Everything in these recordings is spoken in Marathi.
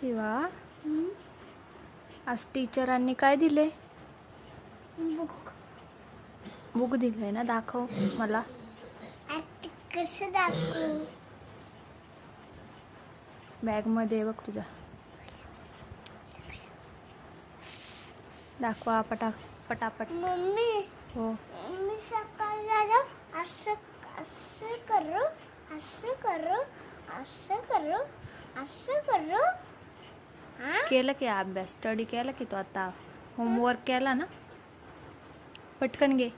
शिवा. आज टीचरांनी काय दिले? बुक. बुक दिलंय ना दाखव मला. कसं दाखवू? बॅगमध्ये बघ तुझ्या. दाखवा पटा पटापट. मम्मी हो. मी सकाळी झालं असं असं करू असं करू असं करू असं करू. केलं की अभ्यास स्टडी केला की तो आता होमवर्क केला ना? पटकन घे.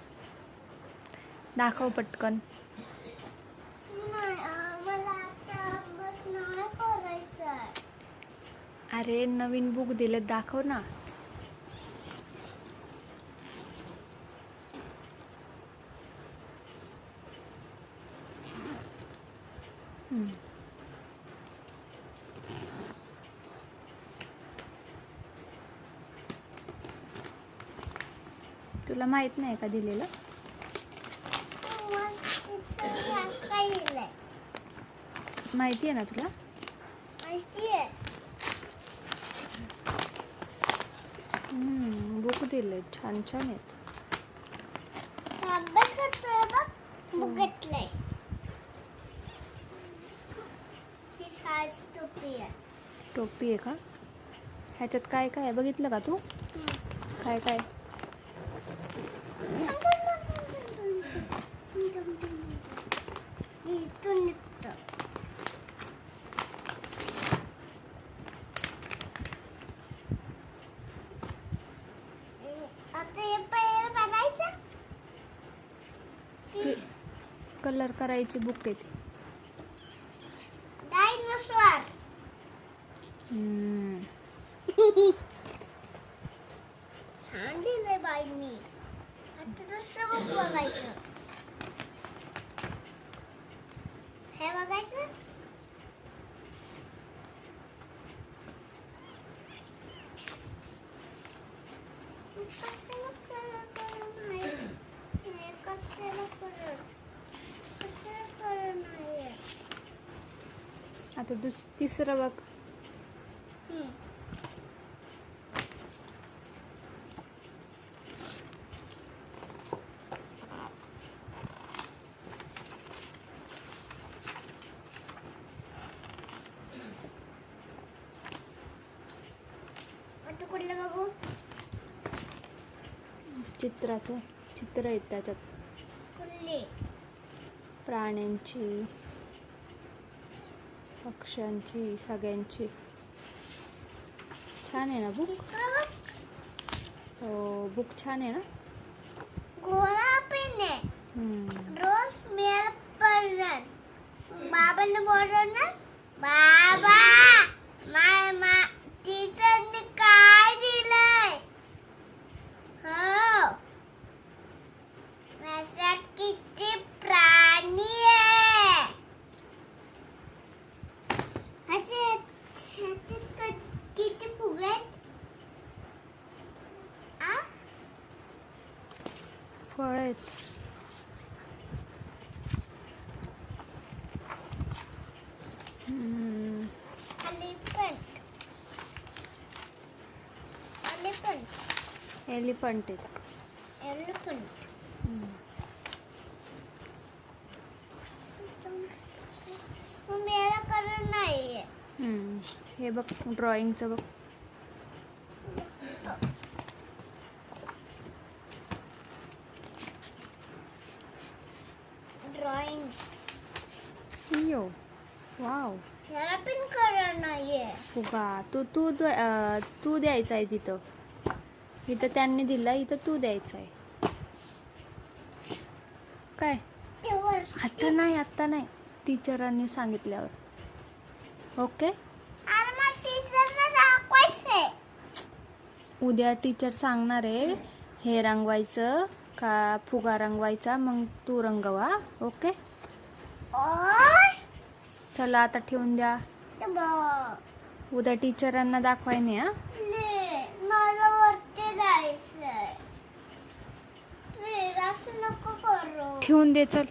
दाखव पटकन. अरे नवीन बुक दिले दाखव ना. हम्म. तुला माहीत नाही का दिलेलं? माहिती आहे ना तुला? बुक दिले छान छान आहेत. टोपी आहे टोपी आहे का? ह्याच्यात काय काय आहे? बघितलं का तू? काय काय इथून निघतं आता हे पहिलं बघायचं ती कलर करायची बुक आहे ती. डायनोसॉर हम्म. छान दिलंय बाईंनी आता दुसरं बुक बघायचं. हे बघायचं? कशाला करत नाही? हे कशाला करत? कशाला करत नाहीये? आता दुस तिसरं बघ. चित्राचं चित्र आहेत त्याच्यात. प्राण्यांची. पक्ष्यांची सगळ्यांची. छान आहे ना बुक हो बुक छान आहे ना? घोडा हम्म. रोज मेल पडणार. बाबांना बोललं ना बाबा माय मा टीचरने काय दिलंय हो माझ्यात किती प्राणी आहे अच्छा शेतात क- किती फुगे आहेत आ फळ आहेत. एलिफंट एलिफंट आहेत. हे बघ ड्रॉइंगचं बघ यो वाव ह्याला पण कलर नाहीये. फुगा तू तू तू द्यायचा आहे तिथं. इथं त्यांनी दिला इथं तू द्यायचा आहे काय? ते वर आत्ता नाही आत्ता नाही. टीचरांनी सांगितल्यावर. ओके? उद्या टीचर सांगणार आहे हे रंगवायचं का फुगा रंगवायचा मग तू रंगवा. ओके? चला आता ठेवून द्या. उद्या टीचरांना दाखवाय नाही हा. मला नको ठेवून दे चल.